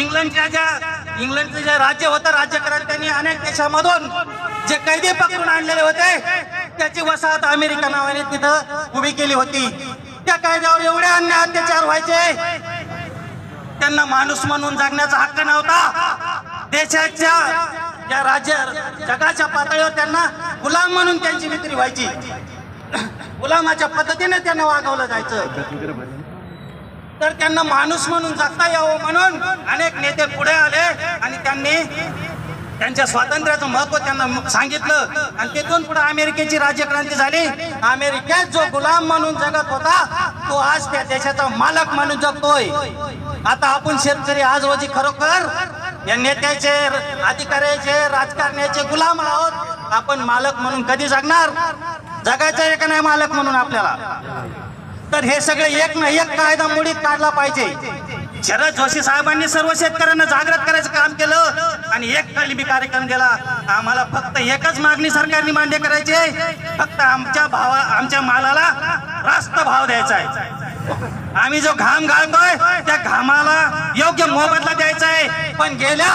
इंग्लंडच्या ज्या इंग्लंडचं जे राज्य होतं राज्यकर्त्यांनी अनेक देशामधून जे कैदी पकडून आणलेले होते त्याची वसाहत अमेरिका नावाने तिथं उभी केली होती. त्या कायद्यावर एवढे अन्य अत्याचार व्हायचे. त्यांना माणूस म्हणून जगण्याचा हक्क नव्हता. देशाच्या या राज्य जगाच्या पातळीवर त्यांना गुलाम म्हणून त्यांची विक्री व्हायची. गुलामाच्या पद्धतीने त्यांना वागवलं जायचं. तर त्यांना माणूस म्हणून जगता यावं म्हणून अनेक नेते पुढे आले आणि त्यांनी त्यांच्या स्वातंत्र्याचं महत्त्व त्यांना सांगितलं. आणि तिथून पुढे अमेरिकेची राज्यक्रांती झाली. अमेरिकेत जो गुलाम म्हणून जगत होता तो आज त्या देशाचा मालक म्हणून जगतोय. आता आपण शेतकरी आज रोजी खरोखर या नेत्याचे अधिकाऱ्याचे राजकारण्याचे गुलाम आहोत. आपण मालक म्हणून कधी जगणार? जगायचं आहे का नाही मालक म्हणून आपल्याला? तर हे सगळे एक ना एक कायदा मुडीत काढला पाहिजे. शरद जोशी साहेबांनी सर्व शेतकऱ्यांना जागृत करायचं काम केलं आणि एक तालिमी कार्यक्रम केला आम्हाला फक्त एकच मागणी सरकारने मान्य करायची आहे. फक्त आमच्या भावा आमच्या मालाला रास्त भाव द्यायचा आहे. आम्ही जो घाम घालतोय त्या घामाला योग्य मोबदला द्यायचा आहे. पण गेल्या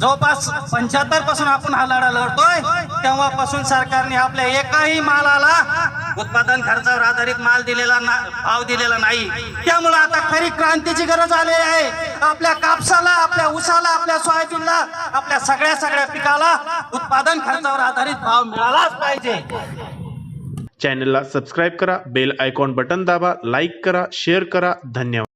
जवळपास पंच्याहत्तरपासून आपण हा लढा लढतोय. तेव्हापासून सरकारने आपल्या एकाही मालाला उत्पादन खर्चावर आधारित माल दिलेला ना भाव दिलेला नाही. त्यामुळे आता खरी क्रांतीची गरज आली आहे. आपल्या कापसाला आपल्या ऊसाला आपल्या सोयाबीनला आपल्या सगळ्या सगळ्या पिकाला उत्पादन खर्चावर आधारित भाव मिळालाच पाहिजे. चॅनलला सबस्क्राईब करा बेल आयकॉन बटन दाबा लाईक करा शेअर करा. धन्यवाद.